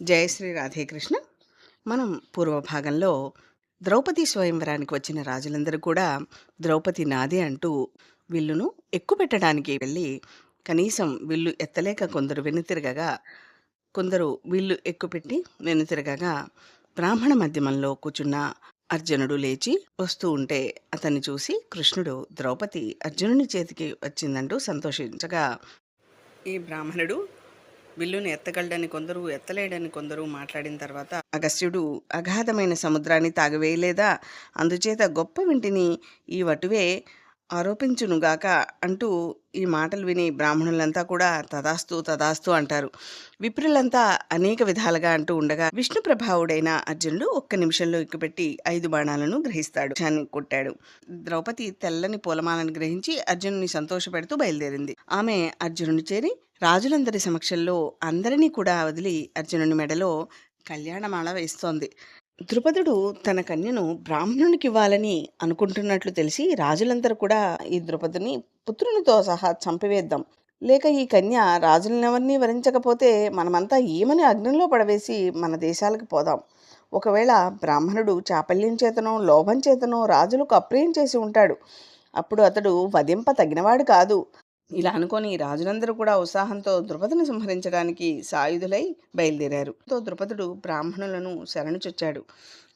జయ శ్రీ రాధేకృష్ణ. మనం పూర్వభాగంలో ద్రౌపది స్వయంవరానికి వచ్చిన రాజులందరూ కూడా ద్రౌపది నాదే అంటూ విల్లును ఎక్కుపెట్టడానికి వెళ్ళి కనీసం విల్లు ఎత్తలేక కొందరు వెనుతిరగగా కొందరు విల్లు ఎక్కుపెట్టి వెనుతిరగగా బ్రాహ్మణ మధ్యమంలో కూర్చున్న అర్జునుడు లేచి వస్తూ ఉంటే అతన్ని చూసి కృష్ణుడు ద్రౌపది అర్జునుని చేతికి వచ్చిందంటూ సంతోషించగా ఈ బ్రాహ్మణుడు విల్లుని ఎత్తగలడని కొందరు ఎత్తలేడని కొందరు మాట్లాడిన తర్వాత అగస్త్యుడు అగాధమైన సముద్రాన్ని తాగవేయలేదా? అందుచేత గొప్ప వింటిని ఈ వటువే ఆరోపించునుగాక అంటూ ఈ మాటలు విని బ్రాహ్మణులంతా కూడా తదాస్తు తదాస్తు అంటారు. విప్రులంతా అనేక విధాలుగా అంటూ ఉండగా విష్ణు ప్రభావుడైన అర్జునుడు ఒక్క నిమిషంలో ఎక్కుపెట్టి ఐదు బాణాలను గ్రహిస్తాడు. చాన్ని కొట్టాడు. ద్రౌపది తెల్లని పూలమాలను గ్రహించి అర్జునుని సంతోషపెడుతూ బయలుదేరింది. ఆమె అర్జునుని చేరి రాజులందరి సమక్షంలో అందరినీ కూడా వదిలి అర్జునుని మెడలో కళ్యాణమాల వేస్తోంది. ద్రుపదుడు తన కన్యను బ్రాహ్మణునికి ఇవ్వాలని అనుకుంటున్నట్లు తెలిసి రాజులందరూ కూడా ఈ ద్రుపదుని పుత్రునితో సహా చంపివేద్దాం. లేక ఈ కన్య రాజులనెవరినీ వరించకపోతే మనమంతా ఏమని అగ్నిలో పడవేసి మన దేశాలకు పోదాం. ఒకవేళ బ్రాహ్మణుడు చాపల్యం చేతనో లోభం చేతనో రాజులకు అప్రియం చేసి ఉంటాడు. అప్పుడు అతడు వధింప తగినవాడు కాదు. ఇలా అనుకొని రాజులందరూ కూడా ఉత్సాహంతో ద్రుపదుని సంహరించడానికి సాయుధులై బయలుదేరారు. తో ద్రుపదుడు బ్రాహ్మణులను శరణుచొచ్చాడు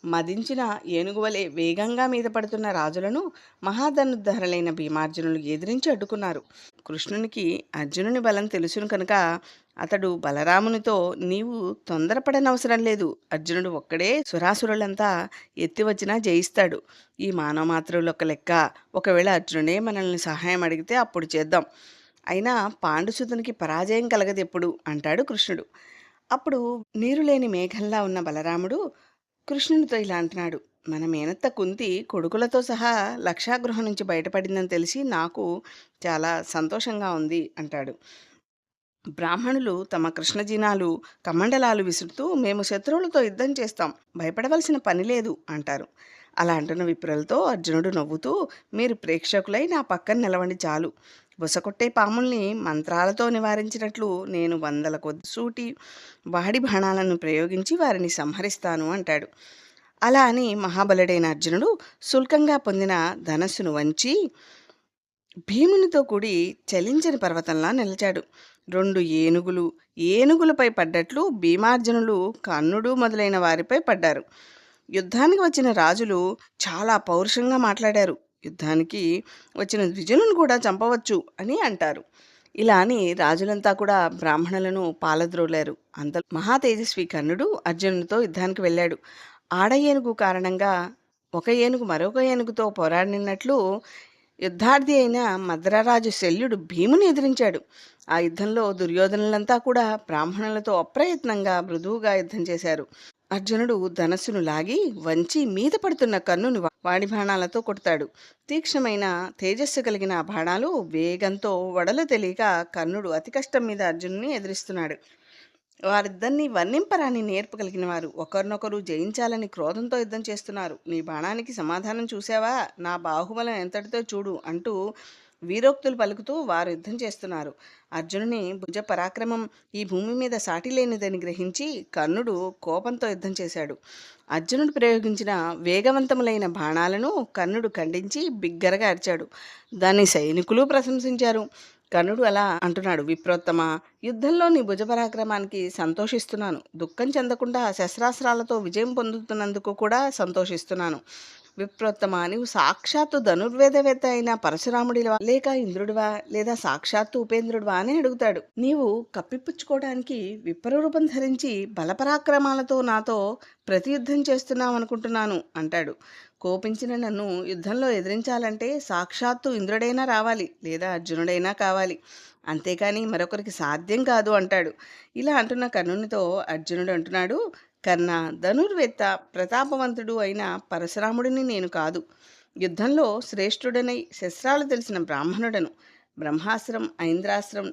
మదించిన ఏనుగువలే వేగంగా మీద పడుతున్న రాజులను మహాధనుద్ధరులైన భీమార్జునులు ఎదిరించి అడ్డుకున్నారు. కృష్ణునికి అర్జునుని బలం తెలుసును కనుక అతడు బలరామునితో నీవు తొందరపడనవసరం లేదు. అర్జునుడు ఒక్కడే సురాసురులంతా ఎత్తి వచ్చినా జయిస్తాడు. ఈ మానవ మాత్రులు ఒక లెక్క. ఒకవేళ అర్జునుడే మనల్ని సహాయం అడిగితే అప్పుడు చేద్దాం. అయినా పాండుసుతునికి పరాజయం కలగదు ఎప్పుడు? అంటాడు కృష్ణుడు. అప్పుడు నీరు లేని మేఘంలా ఉన్న బలరాముడు కృష్ణునితో ఇలా అంటున్నాడు. మన మేనత్త కుంతి కొడుకులతో సహా లక్షాగృహం నుంచి బయటపడిందని తెలిసి నాకు చాలా సంతోషంగా ఉంది అంటాడు. బ్రాహ్మణులు తమ కృష్ణజీనాలు కమండలాలు విసురుతూ మేము శత్రువులతో యుద్ధం చేస్తాం. భయపడవలసిన పని లేదు అంటారు. అలా అంటున్న విప్రులతో అర్జునుడు నవ్వుతూ మీరు ప్రేక్షకులై నా పక్కన నిలవండి చాలు. బుసకొట్టే పాముల్ని మంత్రాలతో నివారించినట్లు నేను వందల కొద్ది సూటి వాడి బాణాలను ప్రయోగించి వారిని సంహరిస్తాను అంటాడు. అలా అని మహాబలుడైన అర్జునుడు శుల్కంగా పొందిన ధనస్సును వంచి భీమునితో కూడి చలించని పర్వతంలా నిలిచాడు. రెండు ఏనుగులు. ఏనుగులపై పడ్డట్లు భీమార్జునులు కన్నుడు మొదలైన వారిపై పడ్డారు. యుద్ధానికి వచ్చిన రాజులు చాలా పౌరుషంగా మాట్లాడారు. యుద్ధానికి వచ్చిన ద్విజులను కూడా చంపవచ్చు అని అంటారు. ఇలా అని రాజులంతా కూడా బ్రాహ్మణులను పాలద్రోలారు. అంత మహా తేజస్వి కర్ణుడు అర్జునునితో యుద్ధానికి వెళ్ళాడు. ఆడ ఏనుగు కారణంగా ఒక ఏనుగు మరొక ఏనుగుతో పోరాడినట్లు యుద్ధార్థి అయిన మద్రరాజు శల్యుడు భీముని ఎదిరించాడు. ఆ యుద్ధంలో దుర్యోధనులంతా కూడా బ్రాహ్మణులతో అప్రయత్నంగా మృదువుగా యుద్ధం చేశారు. అర్జునుడు ధనస్సును లాగి వంచి మీద పడుతున్న కన్నుని వాడి బాణాలతో కొడతాడు. తీక్షణమైన తేజస్సు కలిగిన ఆ బాణాలు వేగంతో వడలు తెలియక కర్ణుడు అతి కష్టం మీద అర్జునుని ఎదిరిస్తున్నాడు. వారిద్దరినీ వర్ణింపరాని నేర్పు కలిగిన వారు ఒకరినొకరు జయించాలని క్రోధంతో యుద్ధం చేస్తున్నారు. నీ బాణానికి సమాధానం చూసావా నా బాహుబలం ఎంతటితో చూడు అంటూ వీరోక్తులు పలుకుతూ వారు యుద్ధం చేస్తున్నారు. అర్జునుని భుజ పరాక్రమం ఈ భూమి మీద సాటి లేనిదని గ్రహించి కర్ణుడు కోపంతో యుద్ధం చేశాడు. అర్జునుడు ప్రయోగించిన వేగవంతములైన బాణాలను కర్ణుడు ఖండించి బిగ్గరగా అరిచాడు. దాన్ని సైనికులు ప్రశంసించారు. కర్ణుడు అలా అంటున్నాడు విప్రోత్తమ యుద్ధంలో నీ భుజపరాక్రమానికి సంతోషిస్తున్నాను. దుఃఖం చెందకుండా శస్త్రాస్త్రాలతో విజయం పొందుతున్నందుకు కూడా సంతోషిస్తున్నాను. విప్రోత్తమ నీవు సాక్షాత్తు ధనుర్వేదవేత్త అయిన పరశురాముడివా? లేక ఇంద్రుడివా? లేదా సాక్షాత్తు ఉపేంద్రుడివా? అని అడుగుతాడు. నీవు కప్పిపుచ్చుకోవడానికి విప్రరూపం ధరించి బలపరాక్రమాలతో నాతో ప్రతియుద్ధం చేస్తున్నావు అనుకుంటున్నాను అంటాడు. కోపించిన నన్ను యుద్ధంలో ఎదిరించాలంటే సాక్షాత్తు ఇంద్రుడైనా రావాలి లేదా అర్జునుడైనా కావాలి. అంతేకాని మరొకరికి సాధ్యం కాదు అంటాడు. ఇలా అంటున్న కర్ణునితో అర్జునుడు అంటున్నాడు కర్ణ ధనుర్వేత్త ప్రతాపవంతుడు అయిన పరశురాముడిని నేను కాదు. యుద్ధంలో శ్రేష్ఠుడనై శస్త్రాలు తెలిసిన బ్రాహ్మణుడను. బ్రహ్మాస్త్రం ఐంద్రాస్త్రం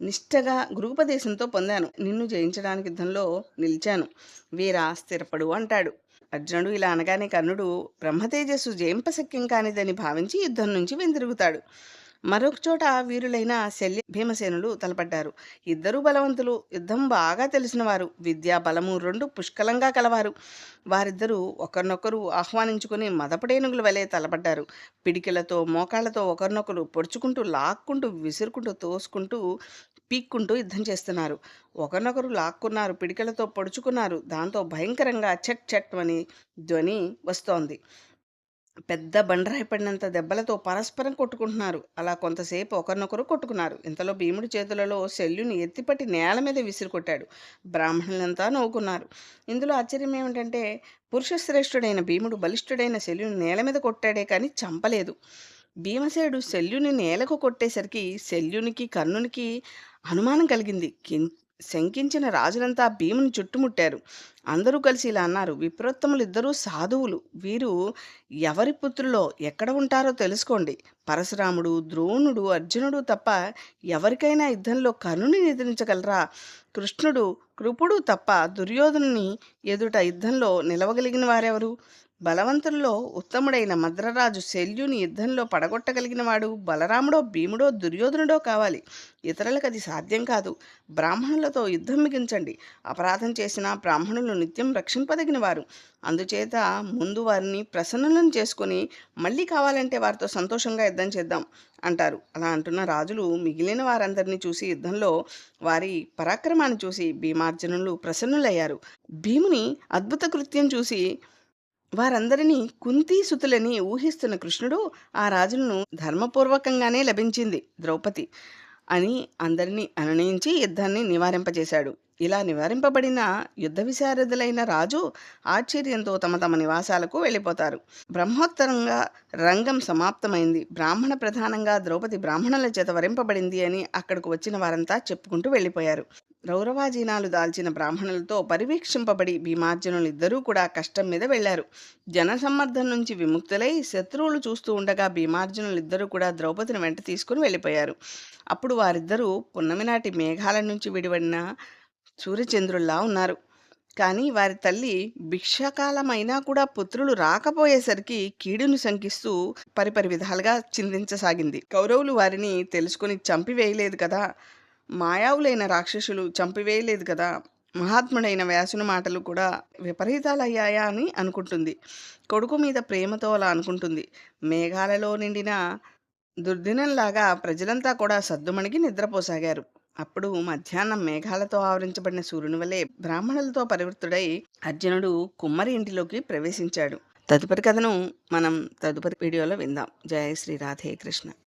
నిష్టగా గురుపదేశంతో పొందాను. నిన్ను జయించడానికి యుద్ధంలో నిలిచాను. వీరా స్థిరపడు అంటాడు. అర్జునుడు ఇలా అనగానే కర్ణుడు బ్రహ్మతేజస్సు జయింపశక్యం కానిదని భావించి యుద్ధం నుంచి వెందిరుగుతాడు. మరొక చోట వీరులైన శల్య భీమసేనులు తలపడ్డారు. ఇద్దరు బలవంతులు. యుద్ధం బాగా తెలిసిన వారు. విద్యా బలము రెండు పుష్కలంగా కలవారు. వారిద్దరూ ఒకరినొకరు ఆహ్వానించుకుని మదపడేనుగుల వలె తలపడ్డారు. పిడికిలతో మోకాళ్ళతో ఒకరినొకరు పొడుచుకుంటూ లాక్కుంటూ విసురుకుంటూ తోసుకుంటూ పీక్కుంటూ యుద్ధం చేస్తున్నారు. ఒకరినొకరు లాక్కున్నారు పిడికలతో పొడుచుకున్నారు. దాంతో భయంకరంగా చట్ చట్ అని ధ్వని వస్తోంది. పెద్ద బండరాయి పడినంత దెబ్బలతో పరస్పరం కొట్టుకుంటున్నారు. అలా కొంతసేపు ఒకరినొకరు కొట్టుకున్నారు. ఇంతలో భీముడి చేతులలో శల్యుని ఎత్తిపట్టి నేల మీద విసిరి కొట్టాడు బ్రాహ్మణులంతా నవ్వుకున్నారు. ఇందులో ఆశ్చర్యం ఏమిటంటే పురుషశ్రేష్ఠుడైన భీముడు బలిష్ఠుడైన శల్యుని నేల మీద కొట్టాడే కానీ చంపలేదు. భీమసేడు శల్యుని నేలకు కొట్టేసరికి శల్యునికి కర్ణునికి అనుమానం కలిగింది. శంకించిన రాజులంతా భీముని చుట్టుముట్టారు. అందరూ కలిసి ఇలా అన్నారు విప్రోత్తములు ఇద్దరూ సాధువులు. వీరు ఎవరి పుత్రులో ఎక్కడ ఉంటారో తెలుసుకోండి. పరశురాముడు ద్రోణుడు అర్జునుడు తప్ప ఎవరికైనా యుద్ధంలో కర్ణుని నిద్రించగలరా కృష్ణుడు కృపుడు తప్ప దుర్యోధనుని ఎదుట యుద్ధంలో నిలవగలిగిన వారెవరు? బలవంతుల్లో ఉత్తముడైన మద్రరాజు శల్యుని యుద్ధంలో పడగొట్టగలిగినవాడు బలరాముడో భీముడో దుర్యోధనుడో కావాలి. ఇతరులకు అది సాధ్యం కాదు. బ్రాహ్మణులతో యుద్ధం మిగించండి. అపరాధం చేసిన బ్రాహ్మణులు నిత్యం రక్షింపదగిన వారు అందుచేత ముందు వారిని ప్రసన్నులను చేసుకుని మళ్ళీ కావాలంటే వారితో సంతోషంగా యుద్ధం చేద్దాం అంటారు. అలా అంటున్న రాజులు మిగిలిన వారందరినీ చూసి యుద్ధంలో వారి పరాక్రమాన్ని చూసి భీమార్జునులు ప్రసన్నులయ్యారు. భీముని అద్భుత కృత్యం చూసి వారందరినీ కుంతీసుతులని ఊహిస్తున్న కృష్ణుడు ఆ రాజులను ధర్మపూర్వకంగానే లభించింది ద్రౌపది అని అందరినీ అనునయించి యుద్ధాన్ని నివారింపజేశాడు. ఇలా నివారింపబడిన యుద్ధ విశారదులైన రాజు ఆశ్చర్యంతో తమ తమ నివాసాలకు వెళ్ళిపోతారు. బ్రహ్మోత్తరంగా రంగం సమాప్తమైంది. బ్రాహ్మణ ప్రధానంగా ద్రౌపది బ్రాహ్మణుల చేత వరింపబడింది అని అక్కడికి వచ్చిన వారంతా చెప్పుకుంటూ వెళ్ళిపోయారు. రౌరవాజీనాలు దాల్చిన బ్రాహ్మణులతో పరివీక్షింపబడి భీమార్జునులు ఇద్దరూ కూడా కష్టం మీద వెళ్ళారు జనసమ్మర్ధం నుంచి విముక్తులై శత్రువులు చూస్తూ ఉండగా భీమార్జునులు ఇద్దరూ కూడా ద్రౌపదిని వెంట తీసుకుని వెళ్ళిపోయారు. అప్పుడు వారిద్దరూ పున్నమి నాటి మేఘాల నుంచి విడివడిన సూర్యచంద్రుల్లా ఉన్నారు. కానీ వారి తల్లి భిక్షాకాలమైనా కూడా పుత్రులు రాకపోయేసరికి కీడును శంకిస్తూ పరిపరి విధాలుగా చిందించసాగింది కౌరవులు వారిని తెలుసుకుని చంపివేయలేదు కదా. మాయావులైన రాక్షసులు చంపివేయలేదు కదా. మహాత్ముడైన వ్యాసుని మాటలు కూడా విపరీతాలయ్యాయా అని అనుకుంటుంది. కొడుకు మీద ప్రేమతో అలా అనుకుంటుంది. మేఘాలలో నిండిన దుర్దినంలాగా ప్రజలంతా కూడా సద్దుమణికి నిద్రపోసాగారు. అప్పుడు మధ్యాహ్నం మేఘాలతో ఆవరించబడిన సూర్యుని వలె బ్రాహ్మణులతో పరివృత్తుడై అర్జునుడు కుమ్మరి ఇంటిలోకి ప్రవేశించాడు. తదుపరి కథను మనం తదుపరి వీడియోలో విందాం. జయ శ్రీ రాధే కృష్ణ.